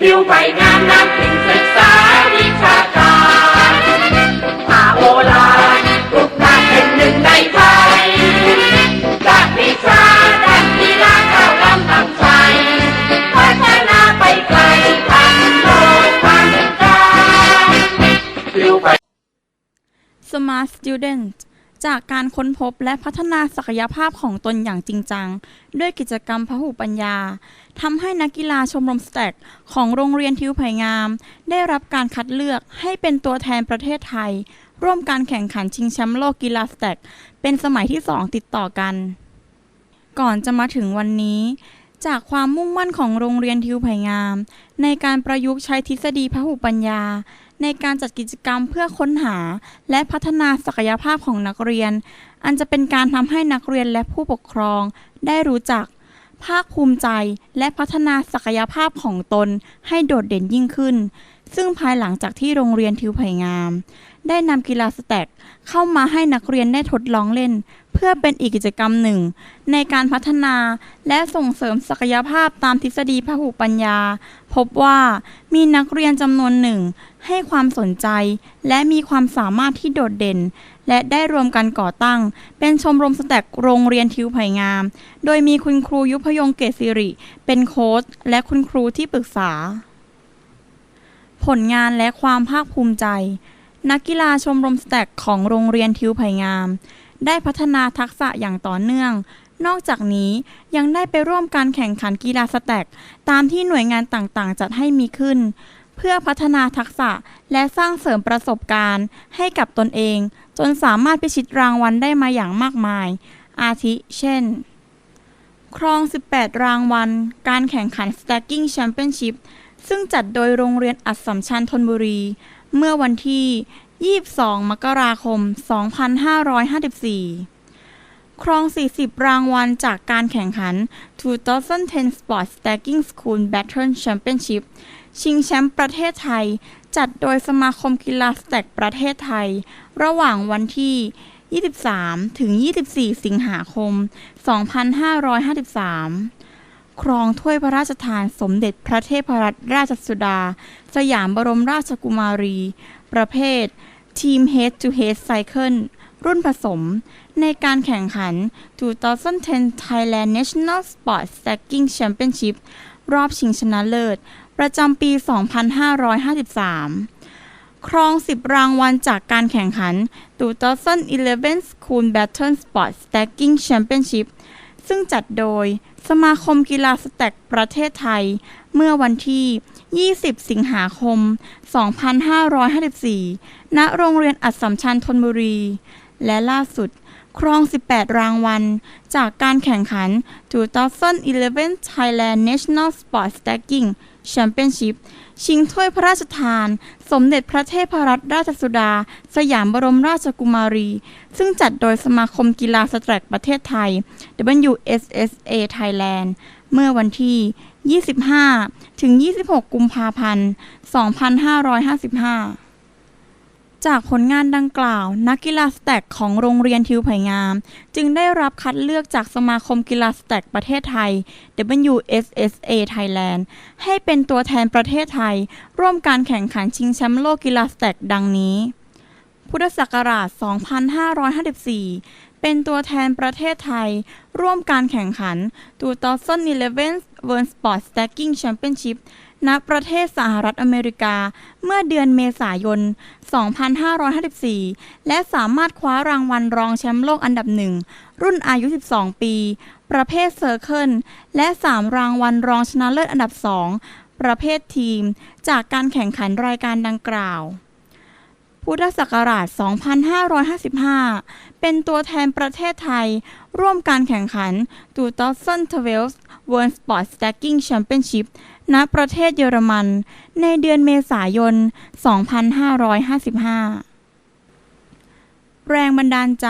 ผิวใบงามน้ำพิงศึกษาวิชาการพาโอลานทุกนางเป็นหนึ่งในไทยจากวิชาด้านกีฬาก้าวล้ำตั้งใจพัฒนาไปไกลทันโลกทันการผิวใบ Smart Student จากการค้นพบและพัฒนาศักยภาพของตนอย่างจริงจัง ด้วยกิจกรรมพหุปัญญาทำให้นักกีฬาชมรมสแต็กของโรงเรียนทิวไผ่งาม ได้รับการคัดเลือกให้เป็นตัวแทนประเทศไทย ร่วมการแข่งขันชิงแชมป์โลกกีฬาสแต็กเป็นสมัยที่2ติดต่อกัน ก่อนจะมาถึงวันนี้ จากความมุ่งมั่นของโรงเรียนทิวไผ่งาม ในการประยุกต์ใช้ทฤษฎีพหุปัญญา ในการจัดกิจกรรมเพื่อค้นหา และพัฒนาศักยภาพของนักเรียน อันจะเป็นการทำให้นักเรียนและผู้ปกครอง ได้รู้จัก ภาคภูมิใจและพัฒนาศักยภาพของตนให้โดดเด่นยิ่งขึ้น ซึ่งภายหลังจากที่โรงเรียนทิวไผ่งาม ได้นำกีฬาสแต็กเข้ามาให้นักเรียนได้ทดลองเล่น เพื่อเป็นอีกกิจกรรมหนึ่ง ในการพัฒนาและส่งเสริมศักยภาพตามทฤษฎีพหุปัญญา พบว่ามีนักเรียนจำนวนหนึ่ง ให้ความสนใจ และมีความสามารถที่โดดเด่น และได้รวมกันก่อตั้ง เป็นชมรมสแต็กโรงเรียนทิวไผ่งาม โดยมีคุณครูยุพยงเกษสิริ เป็นโค้ชและคุณครูที่ปรึกษา ผลงานและความภาคภูมิใจ นักกีฬาชมรมสแต็กของโรงเรียนทิวไผ่งาม ได้พัฒนาทักษะอย่างต่อเนื่อง นอกจากนี้ยังได้ไปร่วมการแข่งขันกีฬาสแต็กตามที่หน่วยงานต่างๆ จัดให้มีขึ้น เพื่อพัฒนาทักษะและสร้างเสริมประสบการณ์ ให้กับตนเอง จนสามารถพิชิตรางวัลได้มาอย่างมากมาย อาทิ เช่น ครอง 18 รางวัล การแข่งขัน Stacking Championship ซึ่งจัดโดยโรงเรียนอัสสัมชัญธนบุรี เมื่อวันที่ 22 มกราคม 2554 ครอง 40 รางวัลจากการแข่งขัน 2010 Sport Stacking School Battle Championship ชิงแชมป์ประเทศไทย จัดโดยสมาคมกีฬาสแต็กประเทศไทย ระหว่างวันที่ 23 ถึง 24 สิงหาคม 2553 ครองถ้วยพระราชทานสมเด็จพระเทพรัตนราชสุดา สยามบรมราชกุมารี ประเภท ทีม Head to Head Cycle รุ่นผสม ในการแข่งขัน 2010 Thailand National Sport Stacking Championship รอบชิงชนะเลิศ ประจำปี 2553ครอง 10 รางวัลจากการแข่งขัน 2011 School Battle Sport Stacking Championship ซึ่งจัดโดย สมาคมกีฬาสแต็กประเทศไทย เมื่อวันที่ 20 สิงหาคม 2554 ณ โรงเรียนอัศสัมชัญธนบุรี และล่าสุด ครอง 18 รางวัล จากการแข่งขัน 2011 Thailand National Sport Stacking Championship ชิงถ้วยพระราชทาน สมเด็จพระเทพรัตนราชสุดา สยามบรมราชกุมารี ซึ่งจัดโดยสมาคมกีฬาสแตรกประเทศไทย WSSA Thailand เมื่อวันที่ 25 ถึง 26 กุมภาพันธ์ 2555 จากผลงานดังกล่าว นักกีฬาสแต็กของโรงเรียนทิวไผ่งาม จึงได้รับคัดเลือกจากสมาคมกีฬาสแต็กประเทศไทย WSSA Thailand ให้เป็นตัวแทนประเทศไทย ร่วมการแข่งขันชิงแชมป์โลกกีฬาสแต็กดังนี้ พุทธศักราช 2554 เป็นตัวแทนประเทศไทย ร่วมการแข่งขัน 2011 World Sport Stacking Championship ณประเทศสหรัฐอเมริกาเมื่อเดือนเมษายน 2554 และสามารถคว้ารางวัลรองแชมป์โลกอันดับหนึ่ง รุ่นอายุ 12 ปี ประเภทเซอร์เคิล และ 3 รางวัลรองชนะเลิศอันดับ 2 ประเภททีม จากการแข่งขันรายการดังกล่าว พุทธศักราช 2555 เป็นตัวแทนประเทศไทย ร่วมการแข่งขัน 2012 World Sport Stacking Championship ณประเทศเยอรมัน ในเดือนเมษายน 2555 แรงบันดาลใจ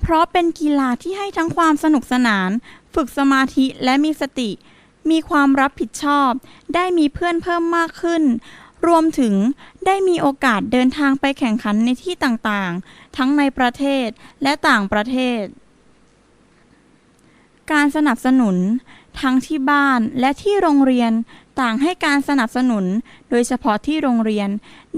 เพราะเป็นกีฬาที่ให้ทั้งความสนุกสนาน ฝึกสมาธิและมีสติ มีความรับผิดชอบ ได้มีเพื่อนเพิ่มมากขึ้น รวมถึงได้มีโอกาสเดินทางไปแข่งขันในที่ต่างๆ ทั้งในประเทศและต่างประเทศ การสนับสนุน ทั้งที่บ้านและที่โรงเรียนต่างให้การสนับสนุน โดยเฉพาะที่โรงเรียน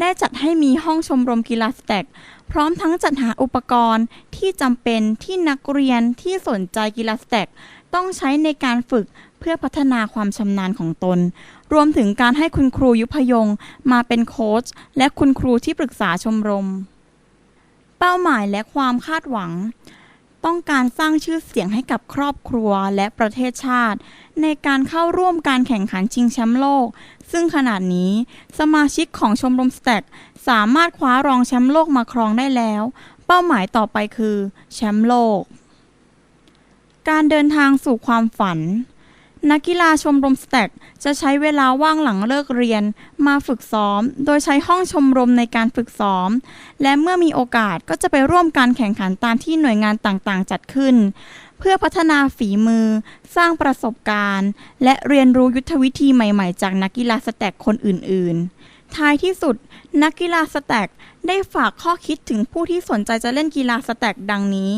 ได้จัดให้มีห้องชมรมกีฬาสแต็กพร้อมทั้งจัดหาอุปกรณ์ที่จำเป็นที่นักเรียนที่สนใจกีฬาสแต็กต้องใช้ในการฝึกเพื่อพัฒนาความชำนาญของตน รวมถึงการให้คุณครูยุพยงมาเป็นโค้ชและคุณครูที่ปรึกษาชมรม เป้าหมายและความคาดหวัง ต้องการสร้างชื่อเสียงให้กับครอบครัวและประเทศชาติ ในการเข้าร่วมการแข่งขันชิงแชมป์โลก ซึ่งขนาดนี้สมาชิกของชมรมสแต็กสามารถคว้ารองแชมป์โลกมาครองได้แล้ว เป้าหมายต่อไปคือแชมป์โลก การเดินทางสู่ความฝัน นักกีฬาชมรมสแต็กจะใช้เวลาว่างหลังเลิกเรียน มาฝึกซ้อม โดยใช้ห้องชมรมในการฝึกซ้อม และเมื่อมีโอกาสก็จะไปร่วมการแข่งขันตามที่หน่วยงานต่างๆ จัดขึ้น เพื่อพัฒนาฝีมือ สร้างประสบการณ์ และเรียนรู้ยุทธวิธีใหม่ๆ จากนักกีฬาสแต็กคนอื่น ๆท้ายที่สุด นักกีฬาสแต็กได้ฝากข้อคิดถึงผู้ที่สนใจจะเล่นกีฬาสแต็กดังนี้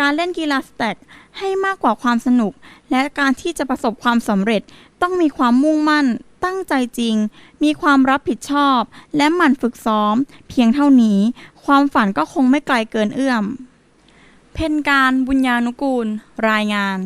การเล่นกีฬาสแต็กให้มากกว่าความสนุก และการที่จะประสบความสำเร็จต้องมีความมุ่งมั่น ตั้งใจจริง มีความรับผิดชอบ และหมั่นฝึกซ้อม เพียงเท่านี้ ความฝันก็คงไม่ไกลเกินเอื้อม เพนการบุญญานุกูล รายงาน